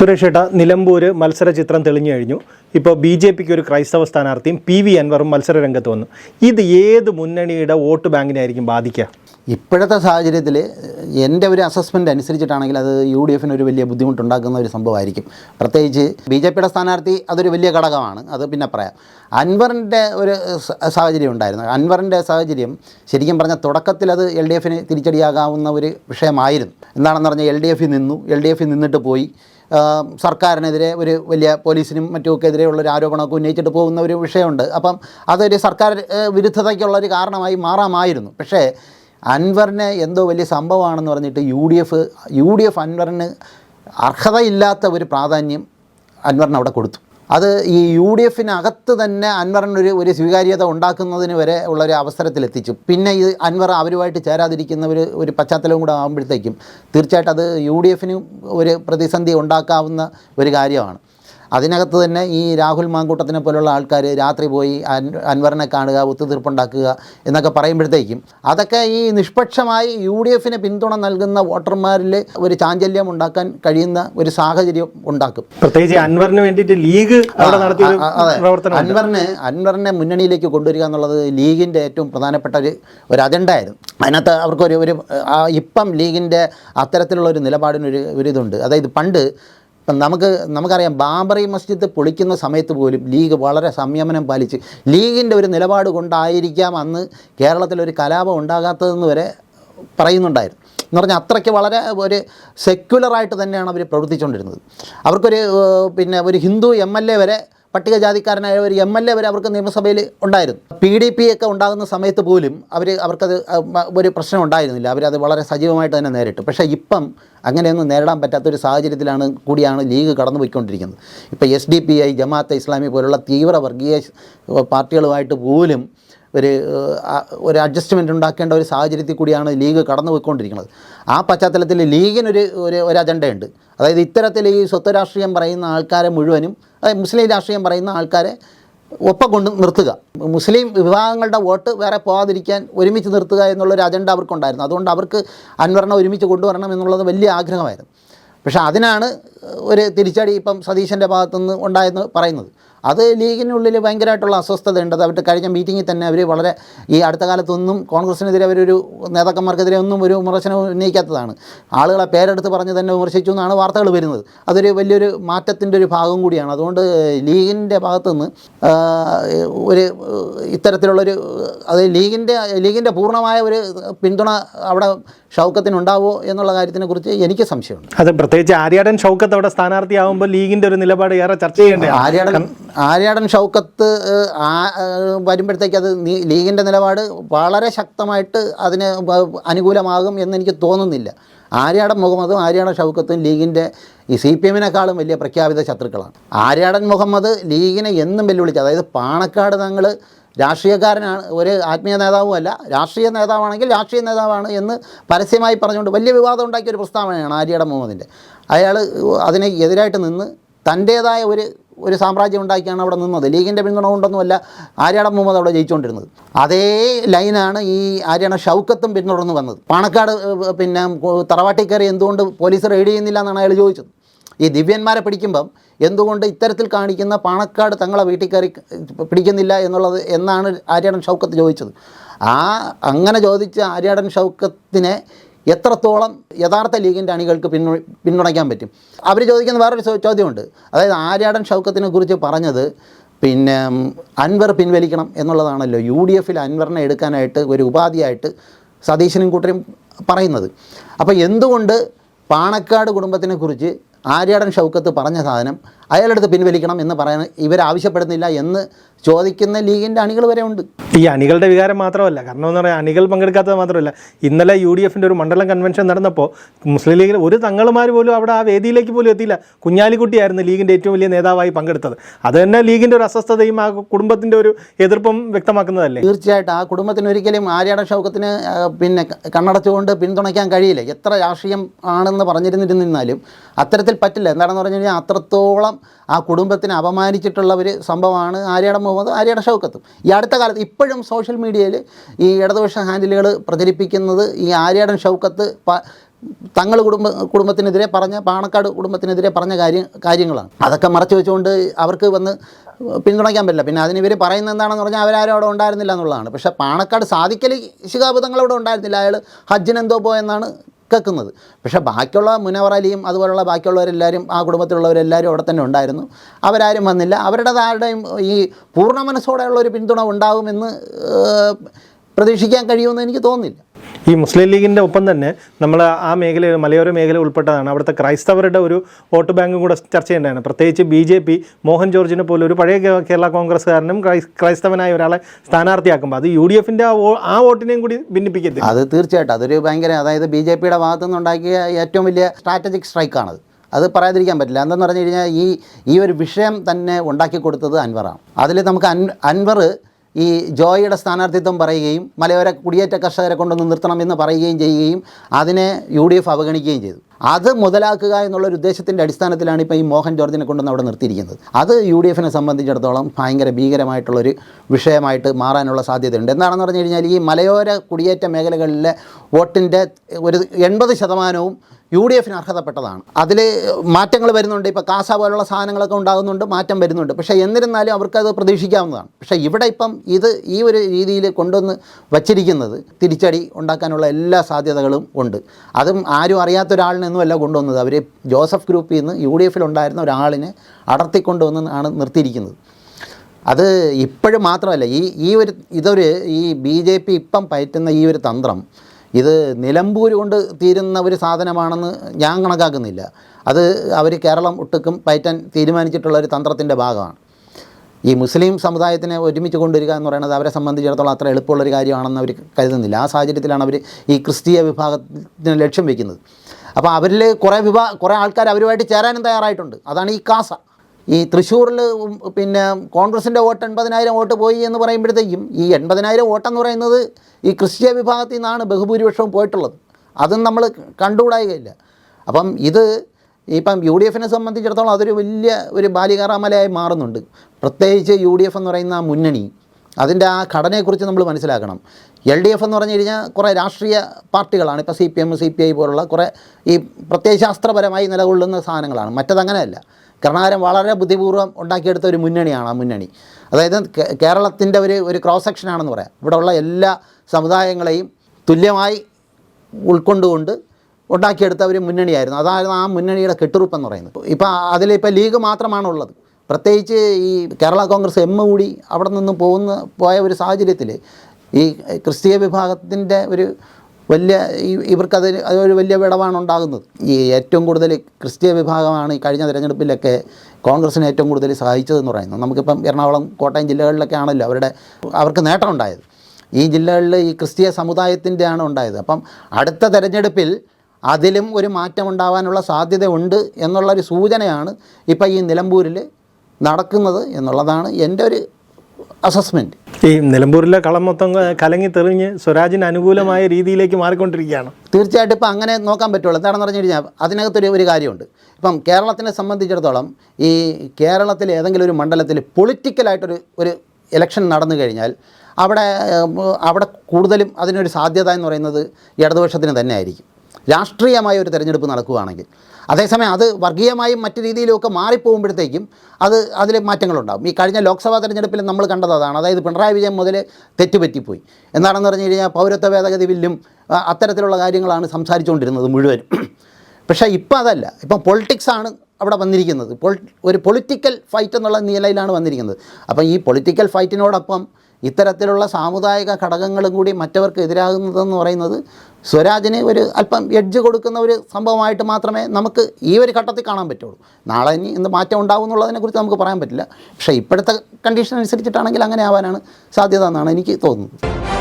സുരേഷ് നിലമ്പൂർ മത്സര ചിത്രം തെളിഞ്ഞു കഴിഞ്ഞു. ഇപ്പോൾ ബി ജെ പിക്ക് ഒരു ക്രൈസ്തവ സ്ഥാനാർത്ഥിയും പി വി അൻവറും മത്സര രംഗത്ത് വന്നു. ഇത് ഏത് മുന്നണിയുടെ വോട്ട് ബാങ്കിനായിരിക്കും ബാധിക്കുക? ഇപ്പോഴത്തെ സാഹചര്യത്തിൽ എന്റെ ഒരു അസസ്മെന്റ് അനുസരിച്ചിട്ടാണെങ്കിൽ അത് യു ഡി എഫിന് ഒരു വലിയ ബുദ്ധിമുട്ടുണ്ടാക്കുന്ന ഒരു സംഭവമായിരിക്കും. പ്രത്യേകിച്ച് ബി ജെ പിയുടെ സ്ഥാനാർത്ഥി അതൊരു വലിയ ഘടകമാണ് അത് പിന്നെ പറയാം. അൻവറിന്റെ ഒരു സാഹചര്യം ഉണ്ടായിരുന്നു. അൻവറിന്റെ സാഹചര്യം ശരിക്കും പറഞ്ഞാൽ തുടക്കത്തിൽ അത് എൽ ഡി എഫിന് തിരിച്ചടിയാകാവുന്ന ഒരു വിഷയമായിരുന്നു. എന്താണെന്ന് പറഞ്ഞാൽ എൽ ഡി എഫിൽ നിന്നു എൽ ഡി എഫിൽ നിന്നിട്ട് പോയി. സർക്കാരിനെതിരെ ഒരു വലിയ പോലീസിനും മറ്റുമൊക്കെ എതിരെയുള്ള ഒരു ആരോപണമൊക്കെ ഉന്നയിച്ചിട്ട് പോകുന്ന ഒരു വിഷയമുണ്ട്. അപ്പം അതൊരു സർക്കാർ വിരുദ്ധതയ്ക്കുള്ള ഒരു കാരണമായി മാറാമായിരുന്നു. പക്ഷേ അൻവറിനെ എന്തോ വലിയ സംഭവമാണെന്ന് പറഞ്ഞിട്ട് U D F U D F അൻവറിന് അർഹതയില്ലാത്ത ഒരു പ്രാധാന്യം അൻവറിന് അവിടെ കൊടുത്തു. അത് ഈ യു ഡി എഫിനകത്ത് തന്നെ അൻവറിനൊരു ഒരു സ്വീകാര്യത ഉണ്ടാക്കുന്നതിന് വരെ ഉള്ള ഒരു അവസരത്തിലെത്തിച്ചു. പിന്നെ ഇത് അൻവർ അവരുമായിട്ട് ചേരാതിരിക്കുന്ന ഒരു ഒരു പശ്ചാത്തലവും കൂടെ ആകുമ്പോഴത്തേക്കും തീർച്ചയായിട്ടും അത് യു ഡി ഒരു പ്രതിസന്ധി ഉണ്ടാക്കാവുന്ന ഒരു കാര്യമാണ്. അതിനകത്ത് തന്നെ ഈ രാഹുൽ മാങ്കൂട്ടത്തിനെ പോലുള്ള ആൾക്കാർ രാത്രി പോയി അൻ അൻവറിനെ കാണുക ഒത്തുതീർപ്പുണ്ടാക്കുക എന്നൊക്കെ പറയുമ്പോഴത്തേക്കും അതൊക്കെ ഈ നിഷ്പക്ഷമായി യു ഡി എഫിന് പിന്തുണ നൽകുന്ന വോട്ടർമാരിൽ ഒരു ചാഞ്ചല്യം ഉണ്ടാക്കാൻ കഴിയുന്ന ഒരു സാഹചര്യം ഉണ്ടാക്കും. പ്രത്യേകിച്ച് അൻവറിന് വേണ്ടിയിട്ട് ലീഗ്. അൻവറിന് അൻവറിനെ മുന്നണിയിലേക്ക് കൊണ്ടുവരിക എന്നുള്ളത് ലീഗിന്റെ ഏറ്റവും പ്രധാനപ്പെട്ട ഒരു ഒരു അജണ്ടയായിരുന്നു അതിനകത്ത് അവർക്കൊരു ഒരു ഇപ്പം ലീഗിന്റെ അത്തരത്തിലുള്ള ഒരു നിലപാടിനൊരു ഒരു ഇതുണ്ട്. അതായത് പണ്ട് ഇപ്പം നമുക്ക് നമുക്കറിയാം ബാബറി മസ്ജിദ് പൊളിക്കുന്ന സമയത്ത് പോലും ലീഗ് വളരെ സംയമനം പാലിച്ച് ലീഗിന്റെ ഒരു നിലപാട് കൊണ്ടായിരിക്കാം അന്ന് കേരളത്തിലൊരു കലാപം ഉണ്ടാകാത്തതെന്ന് വരെ പറയുന്നുണ്ടായിരുന്നു. എന്ന് പറഞ്ഞാൽ അത്രയ്ക്ക് വളരെ ഒരു സെക്യുലറായിട്ട് തന്നെയാണ് അവർ പ്രവർത്തിച്ചുകൊണ്ടിരുന്നത്. അവർക്കൊരു പിന്നെ ഒരു ഹിന്ദു എം എൽ എ വരെ പട്ടികജാതിക്കാരനായ ഒരു എം എൽ എ വരെ അവർക്ക് നിയമസഭയിൽ ഉണ്ടായിരുന്നു. പി ഡി പി ഒക്കെ ഉണ്ടാകുന്ന സമയത്ത് പോലും അവർ അവർക്കത് ഒരു പ്രശ്നം ഉണ്ടായിരുന്നില്ല. അവരത് വളരെ സജീവമായിട്ട് തന്നെ നേരിട്ടു. പക്ഷേ ഇപ്പം അങ്ങനെയൊന്നും നേരിടാൻ പറ്റാത്തൊരു സാഹചര്യത്തിലാണ് കൂടിയാണ് ലീഗ് കടന്നുപോയിക്കൊണ്ടിരിക്കുന്നത്. ഇപ്പോൾ S D P I Jamaat-e Islami പോലുള്ള തീവ്ര വർഗീയ പാർട്ടികളുമായിട്ട് പോലും ഒരു ഒരു അഡ്ജസ്റ്റ്മെന്റ് ഉണ്ടാക്കേണ്ട ഒരു സാഹചര്യത്തിൽ കൂടിയാണ് ലീഗ് കടന്നു പോയിക്കൊണ്ടിരിക്കുന്നത് ആ പശ്ചാത്തലത്തിൽ ലീഗിനൊരു ഒരു ഒരു അജണ്ടയുണ്ട്. അതായത് ഇത്തരത്തിൽ ഈ സ്വത്ത് രാഷ്ട്രീയം പറയുന്ന ആൾക്കാരെ മുഴുവനും അതായത് മുസ്ലിം രാഷ്ട്രീയം പറയുന്ന ആൾക്കാരെ ഒപ്പം കൊണ്ട് നിർത്തുക. മുസ്ലിം വിഭാഗങ്ങളുടെ വോട്ട് വേറെ പോകാതിരിക്കാൻ ഒരുമിച്ച് നിർത്തുക എന്നുള്ളൊരു അജണ്ട അവർക്കുണ്ടായിരുന്നു. അതുകൊണ്ട് അവർക്ക് അൻവറിനെ ഒരുമിച്ച് കൊണ്ടുവരണം എന്നുള്ളത് വലിയ ആഗ്രഹമായിരുന്നു. പക്ഷേ അതിനാണ് ഒരു തിരിച്ചടി ഇപ്പം സതീശന്റെ ഭാഗത്തുനിന്ന് ഉണ്ടായെന്ന് പറയുന്നത്. അത് ലീഗിനുള്ളിൽ ഭയങ്കരമായിട്ടുള്ള അസ്വസ്ഥത അത് അവരുടെ കഴിഞ്ഞ മീറ്റിങ്ങിൽ തന്നെ അവർ വളരെ ഈ അടുത്ത കാലത്തൊന്നും കോൺഗ്രസിനെതിരെ അവരൊരു നേതാക്കന്മാർക്കെതിരെ ഒന്നും ഒരു വിമർശനം ഉന്നയിക്കാത്തതാണ്. ആളുകളെ പേരെടുത്ത് പറഞ്ഞ് തന്നെ വിമർശിച്ചു എന്നാണ് വാർത്തകൾ വരുന്നത്. അതൊരു വലിയൊരു മാറ്റത്തിന്റെ ഒരു ഭാഗം കൂടിയാണ്. അതുകൊണ്ട് ലീഗിന്റെ ഭാഗത്തുനിന്ന് ഒരു ഇത്തരത്തിലുള്ളൊരു അത് ലീഗിന്റെ ലീഗിന്റെ പൂർണമായ ഒരു പിന്തുണ അവിടെ ഷൗക്കത്തിനുണ്ടാവോ എന്നുള്ള കാര്യത്തിനെ കുറിച്ച് എനിക്ക് സംശയമുണ്ട്. അത് പ്രത്യേകിച്ച് ആര്യാടൻ ഷൗക്കത്ത് അവിടെ സ്ഥാനാർത്ഥിയാവുമ്പോൾ ലീഗിന്റെ ഒരു നിലപാട് ഏറെ ചർച്ച ചെയ്യേണ്ടത് ആര്യാടൻ ആര്യാടൻ ഷൗക്കത്ത് വരുമ്പോഴത്തേക്ക് അത് ലീഗിന്റെ നിലപാട് വളരെ ശക്തമായിട്ട് അതിന് അനുകൂലമാകും എന്ന് എനിക്ക് തോന്നുന്നില്ല. ആര്യാടൻ മുഹമ്മദും ആര്യാടൻ ഷൗക്കത്തും ലീഗിന്റെ ഈ സി പി എമ്മിനേക്കാളും വലിയ പ്രഖ്യാപിത ശത്രുക്കളാണ്. ആര്യാടൻ മുഹമ്മദ് ലീഗിനെ എന്നും വെല്ലുവിളിച്ചു അതായത് പാണക്കാട് തങ്ങൾ രാഷ്ട്രീയക്കാരനാണ് ഒരു ആത്മീയ നേതാവും അല്ല രാഷ്ട്രീയ നേതാവാണെങ്കിൽ രാഷ്ട്രീയ നേതാവാണ് എന്ന് പരസ്യമായി പറഞ്ഞുകൊണ്ട് വലിയ വിവാദം ഉണ്ടാക്കിയ ഒരു പ്രസ്താവനയാണ് ആര്യാടൻ മുഹമ്മദിന്റെ അയാൾ അതിനെ എതിരായിട്ട് നിന്ന് തന്റേതായ ഒരു ഒരു സാമ്രാജ്യം ഉണ്ടാക്കിയാണ് അവിടെ നിന്നത്. ലീഗിന്റെ പിന്തുണ കൊണ്ടൊന്നുമല്ല ആര്യാട മുഹമ്മദ് അവിടെ ജയിച്ചുകൊണ്ടിരുന്നത്. അതേ ലൈനാണ് ഈ ആര്യാണ ഷൗക്കത്തും പിന്തുടർന്ന് വന്നത്. പാണക്കാട് പിന്നെ തറവാട്ടിക്കറി എന്തുകൊണ്ട് പോലീസ് റെയ്ഡ് ചെയ്യുന്നില്ല എന്നാണ് അയാൾ ചോദിച്ചത്. ഈ ദിവ്യന്മാരെ പിടിക്കുമ്പം എന്തുകൊണ്ട് ഇത്തരത്തിൽ കാണിക്കുന്ന പാണക്കാട് തങ്ങളെ വീട്ടിൽ കയറി പിടിക്കുന്നില്ല എന്നുള്ളത് എന്നാണ് ആര്യാടൻ ഷൗക്കത്ത് ചോദിച്ചത്. ആ അങ്ങനെ ചോദിച്ച ആര്യാടൻ ഷൗക്കത്തിനെ എത്രത്തോളം യഥാർത്ഥ ലീഗിന്റെ അണികൾക്ക് പിന്തു പിന്തുണയ്ക്കാൻ പറ്റും? അവർ ചോദിക്കുന്ന വേറൊരു ചോദ്യമുണ്ട്. അതായത് ആര്യാടൻ ഷൗക്കത്തിനെ കുറിച്ച് പറഞ്ഞത് പിന്നെ അൻവർ പിൻവലിക്കണം എന്നുള്ളതാണല്ലോ യു ഡി എഫിൽ അൻവറിനെ എടുക്കാനായിട്ട് ഒരു ഉപാധിയായിട്ട് സതീശനും കൂട്ടരും പറയുന്നത്. അപ്പോൾ എന്തുകൊണ്ട് പാണക്കാട് കുടുംബത്തിനെ കുറിച്ച് ആര്യാടൻ ഷൗക്കത്ത് പറഞ്ഞ സാധനം അയാളുടെ അടുത്ത് പിൻവലിക്കണം എന്ന് പറയാൻ ഇവരാവശ്യപ്പെടുന്നില്ല എന്ന് ചോദിക്കുന്ന ലീഗിന്റെ അണികൾ വരെ ഉണ്ട്. ഈ അണികളുടെ വികാരം മാത്രമല്ല കാരണം എന്ന് പറയാൻ അണികൾ പങ്കെടുക്കാത്തത് മാത്രമല്ല ഇന്നലെ യു ഡി എഫിന്റെ ഒരു മണ്ഡലം കൺവെൻഷൻ നടന്നപ്പോൾ മുസ്ലിം ലീഗിൽ ഒരു തങ്ങളുമാർ പോലും അവിടെ ആ വേദിയിലേക്ക് പോലും എത്തിയില്ല. കുഞ്ഞാലിക്കുട്ടിയായിരുന്നു ലീഗിന്റെ ഏറ്റവും വലിയ നേതാവായി പങ്കെടുത്തത്. അത് തന്നെ ലീഗിന്റെ ഒരു അസ്വസ്ഥതയും ആ കുടുംബത്തിന്റെ ഒരു എതിർപ്പും വ്യക്തമാക്കുന്നതല്ലേ? തീർച്ചയായിട്ടും ആ കുടുംബത്തിന് ഒരിക്കലും ആര്യാട ഷൗക്കത്തിന് പിന്നെ കണ്ണടച്ചുകൊണ്ട് പിന്തുണയ്ക്കാൻ കഴിയില്ല. എത്ര രാഷ്ട്രീയം ആണെന്ന് പറഞ്ഞിരുന്നിരുന്നാലും അത്തരത്തിൽ പറ്റില്ല. എന്താണെന്ന് പറഞ്ഞു കഴിഞ്ഞാൽ അത്രത്തോളം ആ കുടുംബത്തിനെ അപമാനിച്ചിട്ടുള്ള ഒരു സംഭവമാണ് ആര്യയുടെ മുഹമ്മദ് ആര്യയുടെ ഷൗക്കത്തും. ഈ അടുത്ത കാലത്ത് ഇപ്പോഴും സോഷ്യൽ മീഡിയയിൽ ഈ ഇടതുപക്ഷ ഹാൻഡിലുകൾ പ്രചരിപ്പിക്കുന്നത് ഈ ആര്യയുടെ ഷൗക്കത്ത് തങ്ങൾ കുടുംബ കുടുംബത്തിനെതിരെ പറഞ്ഞ പാണക്കാട് കുടുംബത്തിനെതിരെ പറഞ്ഞ കാര്യം കാര്യങ്ങളാണ്. അതൊക്കെ മറച്ചു വെച്ചുകൊണ്ട് അവർക്ക് വന്ന് പിന്തുണയ്ക്കാൻ പറ്റില്ല. പിന്നെ അതിന് ഇവർ പറയുന്നത് എന്താണെന്ന് പറഞ്ഞാൽ അവരാരും അവിടെ ഉണ്ടായിരുന്നില്ല എന്നുള്ളതാണ്. പക്ഷേ പാണക്കാട് സാധിക്കൽ ശിഹാബ് തങ്ങൾ അവിടെ ഉണ്ടായിരുന്നില്ല അയാൾ ഹജ്ജിനെന്തോ പോയെന്നാണ് കേൾക്കുന്നത്. പക്ഷേ ബാക്കിയുള്ള മുനവർ അലിയും അതുപോലുള്ള ബാക്കിയുള്ളവരെല്ലാവരും ആ കുടുംബത്തിലുള്ളവരെല്ലാവരും അവിടെ തന്നെ ഉണ്ടായിരുന്നു. അവരാരും വന്നില്ല. അവരുടേതാരുടെയും ഈ പൂർണ മനസ്സോടെയുള്ള ഒരു പിന്തുണ ഉണ്ടാകുമെന്ന് പ്രതീക്ഷിക്കാൻ കഴിയുമെന്ന് എനിക്ക് തോന്നുന്നില്ല. ഈ മുസ്ലിം ലീഗിന്റെ ഒപ്പം തന്നെ നമ്മൾ ആ മേഖല മലയോര മേഖല ഉൾപ്പെട്ടതാണ്. അവിടുത്തെ ക്രൈസ്തവരുടെ ഒരു വോട്ട് ബാങ്കും കൂടെ ചർച്ച ചെയ്യേണ്ടതാണ്. പ്രത്യേകിച്ച് ബി ജെ പി മോഹൻ ജോർജിനെ പോലെ ഒരു പഴയ കേരള കോൺഗ്രസ്സുകാരനും ക്രൈ- ക്രൈസ്തവനായ ഒരാളെ സ്ഥാനാർത്ഥിയാക്കുമ്പോൾ അത് യു ഡി എഫിന്റെ ആ വോട്ടിനെയും കൂടി ഭിന്നിപ്പിക്കത്തില്ല? അത് തീർച്ചയായിട്ടും. അതൊരു ഭയങ്കര അതായത് ബി ജെ പിയുടെ ഭാഗത്തു നിന്നുണ്ടാക്കിയ ഏറ്റവും വലിയ സ്ട്രാറ്റജിക് സ്ട്രൈക്കാണത് അത് പറയാതിരിക്കാൻ പറ്റില്ല. എന്തെന്ന് പറഞ്ഞു കഴിഞ്ഞാൽ ഈ ഈ ഒരു വിഷയം തന്നെ ഉണ്ടാക്കി കൊടുത്തത് അൻവറാണ്. അതിൽ നമുക്ക് അൻ അൻവർ ഈ ജോയിയുടെ സ്ഥാനാർത്ഥിത്വം പറയുകയും മലയോര കുടിയേറ്റ കർഷകരെ കൊണ്ടൊന്ന് നിർത്തണമെന്ന് പറയുകയും ചെയ്യുകയും അതിനെ യു ഡി എഫ് അവഗണിക്കുകയും ചെയ്തു. അത് മുതലാക്കുക എന്നുള്ളൊരു ഉദ്ദേശത്തിന്റെ അടിസ്ഥാനത്തിലാണ് ഇപ്പോൾ ഈ മോഹൻ ജോർജിനെ കൊണ്ടുവന്ന് അവിടെ നിർത്തിയിരിക്കുന്നത്. അത് യു ഡി എഫിനെ സംബന്ധിച്ചിടത്തോളം ഭയങ്കര ഭീകരമായിട്ടുള്ളൊരു വിഷയമായിട്ട് മാറാനുള്ള സാധ്യതയുണ്ട്. എന്താണെന്ന് പറഞ്ഞു കഴിഞ്ഞാൽ ഈ മലയോര കുടിയേറ്റ മേഖലകളിലെ വോട്ടിന്റെ ഒരു എൺപത് ശതമാനവും യു ഡി എഫിന് അർഹതപ്പെട്ടതാണ്. അതിൽ മാറ്റങ്ങൾ വരുന്നുണ്ട്. ഇപ്പോൾ കാസ പോലുള്ള സാധനങ്ങളൊക്കെ ഉണ്ടാകുന്നുണ്ട് മാറ്റം വരുന്നുണ്ട്. പക്ഷേ എന്നിരുന്നാലും അവർക്കത് പ്രതീക്ഷിക്കാവുന്നതാണ്. പക്ഷേ ഇവിടെ ഇപ്പം ഇത് ഈ ഒരു രീതിയിൽ കൊണ്ടുവന്ന് വച്ചിരിക്കുന്നത് തിരിച്ചടി ഉണ്ടാക്കാനുള്ള എല്ലാ സാധ്യതകളും ഉണ്ട്. അതും ആരും അറിയാത്ത ഒരാളിനൊന്നുമല്ല കൊണ്ടുവന്നത്. അവർ ജോസഫ് ഗ്രൂപ്പിൽ നിന്ന് യു ഡി എഫിലുണ്ടായിരുന്ന ഒരാളിനെ അടർത്തിക്കൊണ്ടുവന്ന് ആണ് നിർത്തിയിരിക്കുന്നത്. അത് ഇപ്പോഴും മാത്രമല്ല ഈ ഈ ഒരു ഇതൊരു ഈ ബി ജെ പി ഇപ്പം പയറ്റുന്ന ഈ ഒരു തന്ത്രം ഇത് നിലമ്പൂർ കൊണ്ട് തീരുന്ന ഒരു സാധനമാണെന്ന് ഞാൻ കണക്കാക്കുന്നില്ല. അത് അവർ കേരളം ഒട്ടുക്കും പയറ്റാൻ തീരുമാനിച്ചിട്ടുള്ള ഒരു തന്ത്രത്തിന്റെ ഭാഗമാണ്. ഈ മുസ്ലിം സമുദായത്തിനെ ഒരുമിച്ച് കൊണ്ടുവരിക എന്ന് പറയുന്നത് അവരെ സംബന്ധിച്ചിടത്തോളം അത്ര എളുപ്പമുള്ളൊരു കാര്യമാണെന്ന് അവർ കരുതുന്നില്ല. ആ സാഹചര്യത്തിലാണ് അവർ ഈ ക്രിസ്തീയ വിഭാഗത്തിന് ലക്ഷ്യം വയ്ക്കുന്നത് അപ്പോൾ അവരിൽ കുറേ വിഭാ കുറേ ആൾക്കാർ അവരുമായിട്ട് ചേരാനും തയ്യാറായിട്ടുണ്ട്. അതാണ് ഈ കാസ. ഈ തൃശ്ശൂരിൽ പിന്നെ കോൺഗ്രസിന്റെ വോട്ട് എൺപതിനായിരം വോട്ട് പോയി എന്ന് പറയുമ്പോഴത്തേക്കും ഈ എൺപതിനായിരം വോട്ടെന്ന് പറയുന്നത് ഈ ക്രിസ്ത്യ വിഭാഗത്തിൽ നിന്നാണ് ബഹുഭൂരിപക്ഷവും പോയിട്ടുള്ളത്. അതും നമ്മൾ കണ്ടുകൂടായികയില്ല. അപ്പം ഇത് ഇപ്പം യു ഡി എഫിനെ സംബന്ധിച്ചിടത്തോളം അതൊരു വലിയ ഒരു ബാലികാറാമലയായി മാറുന്നുണ്ട്. പ്രത്യേകിച്ച് യു ഡി എഫ് എന്ന് പറയുന്ന ആ മുന്നണി അതിന്റെ ആ ഘടനയെക്കുറിച്ച് നമ്മൾ മനസ്സിലാക്കണം. എൽ ഡി എഫ് എന്ന് പറഞ്ഞു കഴിഞ്ഞാൽ കുറേ രാഷ്ട്രീയ പാർട്ടികളാണ്. ഇപ്പോൾ C P M C P I പോലുള്ള കുറേ ഈ പ്രത്യയശാസ്ത്രപരമായി നിലകൊള്ളുന്ന സാധനങ്ങളാണ്. മറ്റതങ്ങനെയല്ല. കർണാകരൻ വളരെ ബുദ്ധിപൂർവം ഉണ്ടാക്കിയെടുത്ത ഒരു മുന്നണിയാണ് ആ മുന്നണി. അതായത് കേരളത്തിന്റെ ഒരു ഒരു ക്രോസ് സെക്ഷനാണെന്ന് പറയാം. ഇവിടെ ഉള്ള എല്ലാ സമുദായങ്ങളെയും തുല്യമായി ഉൾക്കൊണ്ടുകൊണ്ട് ഉണ്ടാക്കിയെടുത്ത ഒരു മുന്നണിയായിരുന്നു. അതായിരുന്നു ആ മുന്നണിയുടെ കെട്ടുറുപ്പെന്ന് പറയുന്നത്. ഇപ്പോൾ അതിലിപ്പോൾ ലീഗ് മാത്രമാണ് ഉള്ളത്. പ്രത്യേകിച്ച് ഈ കേരള കോൺഗ്രസ് എം കൂടി അവിടെ നിന്ന് പോകുന്ന പോയ ഒരു സാഹചര്യത്തിൽ ഈ ക്രിസ്തീയ വിഭാഗത്തിന്റെ ഒരു വലിയ ഇവർക്കത് അതൊരു വലിയ വിടവാണ് ഉണ്ടാകുന്നത്. ഈ ഏറ്റവും കൂടുതൽ ക്രിസ്തീയ വിഭാഗമാണ് ഈ കഴിഞ്ഞ തിരഞ്ഞെടുപ്പിലൊക്കെ കോൺഗ്രസിനെ ഏറ്റവും കൂടുതൽ സഹായിച്ചതെന്ന് പറയുന്നത് നമുക്കിപ്പം എറണാകുളം കോട്ടയം ജില്ലകളിലൊക്കെ ആണല്ലോ അവരുടെ അവർക്ക് നേട്ടം നേട്ടമുണ്ടായത് ഈ ജില്ലകളിൽ ഈ ക്രിസ്തീയ സമുദായത്തിന്റെ ആണ് ഉണ്ടായത്. അപ്പം അടുത്ത തെരഞ്ഞെടുപ്പിൽ അതിലും ഒരു മാറ്റം ഉണ്ടാവാനുള്ള സാധ്യത ഉണ്ട് എന്നുള്ളൊരു സൂചനയാണ് ഇപ്പം ഈ നിലമ്പൂരിൽ നടക്കുന്നത് എന്നുള്ളതാണ് എന്റെ ഒരു അസസ്മെന്റ്. ഈ നിലമ്പൂരിലെ കളം മൊത്തം കലങ്ങി തെറിഞ്ഞ് സ്വരാജിന് അനുകൂലമായ രീതിയിലേക്ക് മാറിക്കൊണ്ടിരിക്കുകയാണ്. തീർച്ചയായിട്ടും ഇപ്പം അങ്ങനെ നോക്കാൻ പറ്റുള്ളൂ. എന്താണെന്ന് പറഞ്ഞു കഴിഞ്ഞാൽ അതിനകത്തൊരു ഒരു കാര്യമുണ്ട്. ഇപ്പം കേരളത്തിനെ സംബന്ധിച്ചിടത്തോളം ഈ കേരളത്തിലെ ഏതെങ്കിലും ഒരു മണ്ഡലത്തിൽ പൊളിറ്റിക്കലായിട്ടൊരു ഒരു ഇലക്ഷൻ നടന്നു കഴിഞ്ഞാൽ അവിടെ അവിടെ കൂടുതലും അതിനൊരു സാധ്യത എന്ന് പറയുന്നത് ഇടതുപക്ഷത്തിന് തന്നെ ആയിരിക്കും രാഷ്ട്രീയമായ ഒരു തിരഞ്ഞെടുപ്പ് നടക്കുകയാണെങ്കിൽ. അതേസമയം അത് വർഗീയമായും മറ്റു രീതിയിലുമൊക്കെ മാറിപ്പോകുമ്പോഴത്തേക്കും അത് അതിൽ മാറ്റങ്ങളുണ്ടാകും. ഈ കഴിഞ്ഞ ലോക്സഭാ തെരഞ്ഞെടുപ്പിൽ നമ്മൾ കണ്ടത് അതാണ്. അതായത് പിണറായി വിജയൻ മുതൽ തെറ്റുപറ്റിപ്പോയി. എന്താണെന്ന് പറഞ്ഞു കഴിഞ്ഞാൽ പൗരത്വ ഭേദഗതി ബില്ലും അത്തരത്തിലുള്ള കാര്യങ്ങളാണ് സംസാരിച്ചുകൊണ്ടിരുന്നത് മുഴുവനും. പക്ഷേ ഇപ്പം അതല്ല. ഇപ്പം പൊളിറ്റിക്സാണ് അവിടെ വന്നിരിക്കുന്നത്. ഒരു പൊളിറ്റിക്കൽ ഫൈറ്റ് എന്നുള്ള നിലയിലാണ് വന്നിരിക്കുന്നത്. അപ്പം ഈ പൊളിറ്റിക്കൽ ഫൈറ്റിനോടൊപ്പം ഇത്തരത്തിലുള്ള സാമുദായിക ഘടകങ്ങളും കൂടി മറ്റവർക്ക് എതിരാകുന്നതെന്ന് പറയുന്നത് സ്വരാജിന് ഒരു അല്പം എഡ്ജ് കൊടുക്കുന്ന ഒരു സംഭവമായിട്ട് മാത്രമേ നമുക്ക് ഈ ഒരു ഘട്ടത്തിൽ കാണാൻ പറ്റുള്ളൂ. നാളെ ഇനി എന്ത് മാറ്റം ഉണ്ടാവും എന്നുള്ളതിനെക്കുറിച്ച് നമുക്ക് പറയാൻ പറ്റില്ല. പക്ഷേ ഇപ്പോഴത്തെ കണ്ടീഷൻ അനുസരിച്ചിട്ടാണെങ്കിൽ അങ്ങനെ ആവാനാണ് സാധ്യത എന്നാണ് എനിക്ക് തോന്നുന്നത്.